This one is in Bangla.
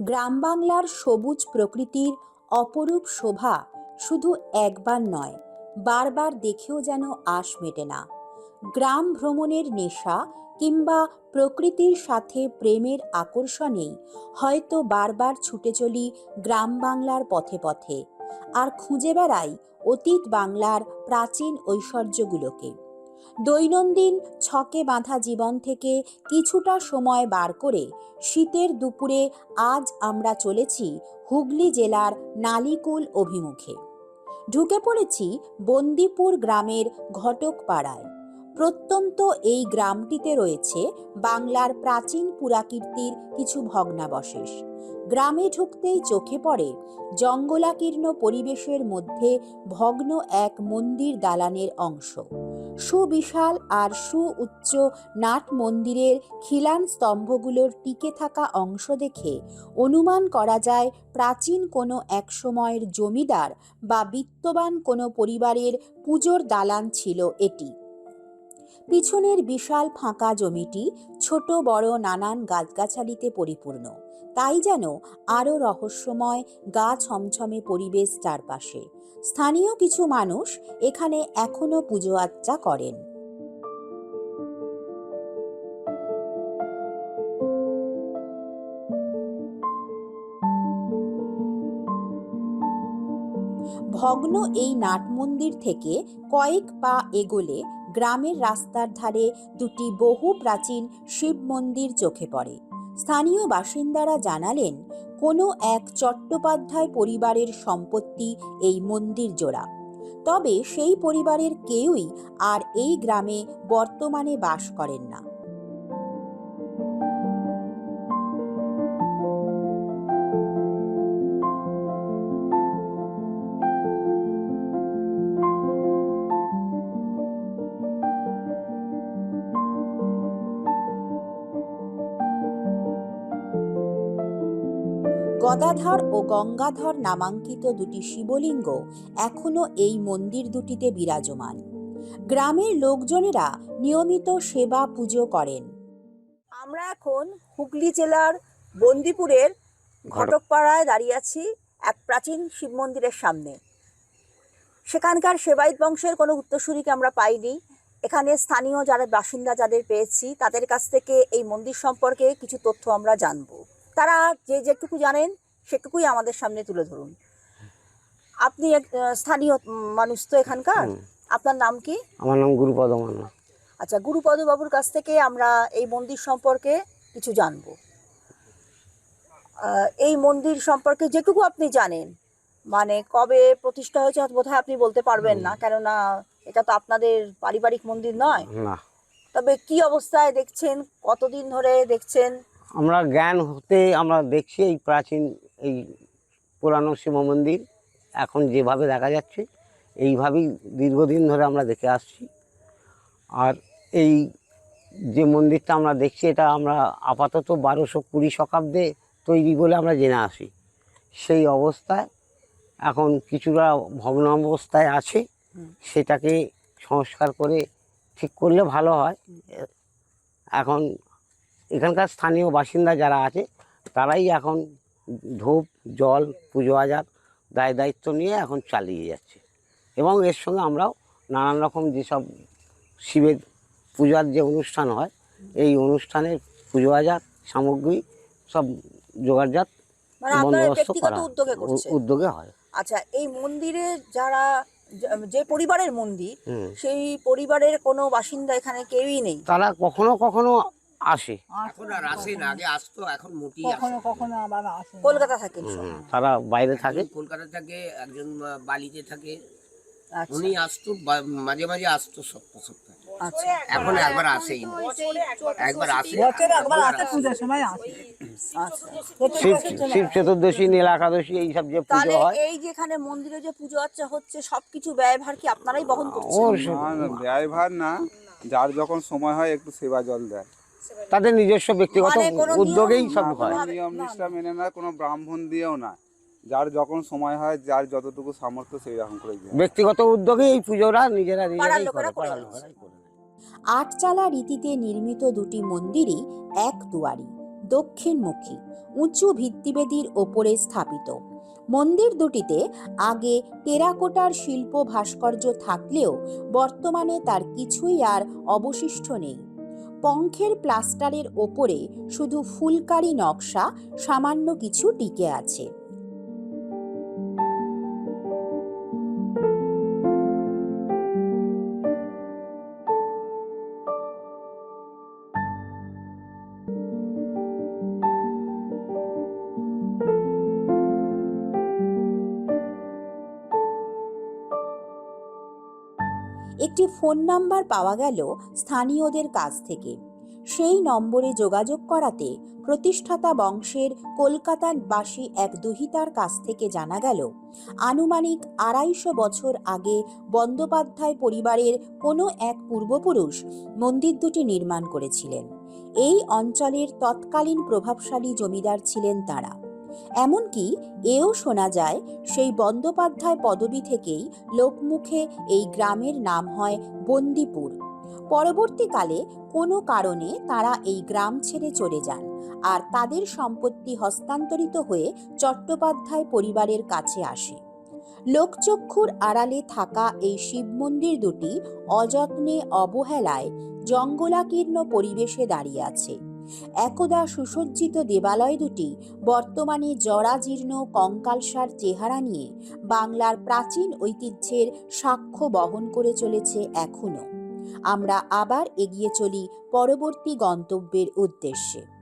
গ্রাম বাংলার সবুজ প্রকৃতির অপরূপ শোভা শুধু একবার নয়, বারবার দেখেও যেন আশ মেটে না। গ্রাম ভ্রমণের নেশা কিংবা প্রকৃতির সাথে প্রেমের আকর্ষণেই হয়তো বারবার ছুটে চলি গ্রাম বাংলার পথে পথে। আর খুঁজে বেড়াই অতীত বাংলার প্রাচীন ঐশ্বর্যগুলোকে। দৈনন্দিন ছকে বাঁধা জীবন থেকে কিছুটা সময় বার করে শীতের দুপুরে আজ আমরা চলেছি হুগলি জেলার নালিকুল অভিমুখে। ঢুকে পড়েছি বন্দিপুর গ্রামের ঘটক পাড়ায় প্রত্যন্ত এই গ্রামটিতে রয়েছে বাংলার প্রাচীন পুরাকীর্তির কিছু ভগ্নাবশেষ। গ্রামে ঢুকতেই চোখে পড়ে জঙ্গলাকীর্ণ পরিবেশের মধ্যে ভগ্ন এক মন্দির দালানের অংশ। সুবিশাল আর সুউচ্চ নাট মন্দিরের খিলান স্তম্ভগুলোর টিকে থাকা অংশ দেখে অনুমান করা যায় প্রাচীন কোনো এক সময়ের জমিদার বা বিত্তবান কোনো পরিবারের পুজোর দালান ছিল এটি। পিছনের বিশাল ফাঁকা জমিটি ছোট বড় নানান গাছগাছালিতে পরিপূর্ণ। তাই যেন আরও রহস্যময়, গা ছমছমে পরিবেশ চারপাশে। স্থানীয় কিছু মানুষ এখানে এখনও পুজো আচ্চা করেন। ভগ্ন এই নাট মন্দির থেকে কয়েক পা এগোলে গ্রামের রাস্তার ধারে দুটি বহু প্রাচীন শিব মন্দির চোখে পড়ে। স্থানীয় বাসিন্দারা জানালেন, কোনো এক চট্টোপাধ্যায় পরিবারের সম্পত্তি এই মন্দির জোড়া। তবে সেই পরিবারের কেউই আর এই গ্রামে বর্তমানে বাস করেন না। গদাধর ও গঙ্গাধর নামাঙ্কিত দুটি শিবলিঙ্গ এখনও এই মন্দির দুটিতে বিরাজমান। গ্রামের লোকজনেরা নিয়মিত সেবা পুজো করেন। আমরা এখন হুগলি জেলার বন্দিপুরের ঘটকপাড়ায় দাঁড়িয়ে আছি এক প্রাচীন শিব মন্দিরের সামনে। সেখানকার সেবায়ত বংশের কোনো উত্তরসূরিকে আমরা পাইনি। এখানে স্থানীয় যারা বাসিন্দা যাদের পেয়েছি, তাদের কাছ থেকে এই মন্দির সম্পর্কে কিছু তথ্য আমরা জানব। তারা যে যেটুকু জানেন সেটুকুই আমাদের সামনে তুলে ধরুন। আপনি এক স্থানীয় মানুষ তো এখানকার। আপনার নাম কি? আমার নাম গুরুপদ মান্না। আচ্ছা গুরুপদ বাবুর কাছ থেকে আমরা এই মন্দির সম্পর্কে কিছু জানব। এই মন্দির সম্পর্কে যেটুকু আপনি জানেন মানে কবে প্রতিষ্ঠা হয়েছে বোধহয় আপনি বলতে পারবেন না কেননা এটা তো আপনাদের পারিবারিক মন্দির নয়। না। তবে কি অবস্থায় দেখছেন কতদিন ধরে দেখছেন? আমরা জ্ঞান হতে আমরা দেখছি এই প্রাচীন এই পুরানো শিব মন্দির এখন যেভাবে দেখা যাচ্ছে, এইভাবেই দীর্ঘদিন ধরে আমরা দেখে আসছি। আর এই যে মন্দিরটা আমরা দেখছি, এটা আমরা আপাতত বারোশো কুড়ি শতাব্দে তৈরি বলে আমরা জেনে আসি। সেই অবস্থায় এখন কিছুটা ভগ্ন অবস্থায় আছে, সেটাকে সংস্কার করে ঠিক করলে ভালো হয়। এখন এখানকার স্থানীয় বাসিন্দা যারা আছে, তারাই এখন ধূপ জল পুজো আজার দায় দায়িত্ব নিয়ে এখন চালিয়ে যাচ্ছে। এবং এর সঙ্গে আমরাও নানান রকম যেসব শিবের পূজার যে অনুষ্ঠান হয় এই অনুষ্ঠানের পুজো আজার সামগ্রী সব জোগাড়জাত মানে বন্দোবস্ত করা উদ্যোগে হয়। আচ্ছা এই মন্দিরে যারা যে পরিবারের মন্দির সেই পরিবারের কোনো বাসিন্দা এখানে কেউই নেই? তারা কখনো কখনো আসে। এখন আর আসে না আগে আসতো এখন মোটি কখনো কখনো আবার আসে কলকাতা। হুম, তারা বাইরে থাকে। কলকাতা থাকে একজন বালিতে থাকে। আচ্ছা। উনি আসতো বা- মাঝে মাঝে আসতো সপ্তাহ সপ্তাহে। আচ্ছা। এখন একবার আসেই একবার আসে। বছরে একবার আসে পূজার সময় আসে। আচ্ছা। শিব শিব চতুর্দশী নীল একাদশী এইসব যে পুজো হয়। এই যেখানে মন্দিরে যে পুজো আচ্চা হচ্ছে সবকিছু ব্যয়ভার কি আপনারাই বহন করছেন? ব্যয়ভার না। যার যখন সময় হয় একটু সেবা জল দেয়। তাদের নিজস্ব ব্যক্তিগত মানে উদ্যোগেই সব হয়। নিয়ম নিষ্ঠা মেনে না কোনো ব্রাহ্মণ দিয়েও না। যার যখন সময় হয় যার যতটুকু সামর্থ্য সেই রকম করে ব্যক্তিগত উদ্যোগে এই পুজোরা নিজেরা নিজেরাই করে। আটচালা রীতিতে নির্মিত দুটি মন্দিরই এক দুয়ারি দক্ষিণমুখী উঁচু ভিত্তিবেদির ওপরে স্থাপিত। মন্দির দুটিতে আগে টেরাকোটার শিল্প ভাস্কর্য থাকলেও বর্তমানে তার কিছুই আর অবশিষ্ট নেই। পঙ্খের প্লাস্টারের ওপরে শুধু ফুলকারি নকশা সামান্য কিছু টিকে আছে। একটি ফোন নাম্বার পাওয়া গেল স্থানীয়দের কাছ থেকে। সেই নম্বরে যোগাযোগ করাতে প্রতিষ্ঠাতা বংশের কলকাতার বাসী এক দুহিতার কাছ থেকে জানা গেল, আনুমানিক আড়াইশো বছর আগে বন্দ্যোপাধ্যায় পরিবারের কোনো এক পূর্বপুরুষ মন্দির দুটি নির্মাণ করেছিলেন। এই অঞ্চলের তৎকালীন প্রভাবশালী জমিদার ছিলেন তারা। এমনকি এও শোনা যায়, সেই বন্দ্যোপাধ্যায় পদবি থেকেই লোকমুখে এই গ্রামের নাম হয় বন্দিপুর। পরবর্তীকালে কোনো কারণে তারা এই গ্রাম ছেড়ে চলে যান আর তাদের সম্পত্তি হস্তান্তরিত হয়ে চট্টোপাধ্যায় পরিবারের কাছে আসে। লোকচক্ষুর আড়ালে থাকা এই শিব মন্দির দুটি অযত্নে অবহেলায় জঙ্গলাকীর্ণ পরিবেশে দাঁড়িয়ে আছে। একদা সুসজ্জিত দেবালয় দুটি বর্তমানে জরাজীর্ণ কঙ্কালসার চেহারা নিয়ে বাংলার প্রাচীন ঐতিহ্যের সাক্ষ্য বহন করে চলেছে এখনও আমরা আবার এগিয়ে চলি পরবর্তী গন্তব্যের উদ্দেশ্যে।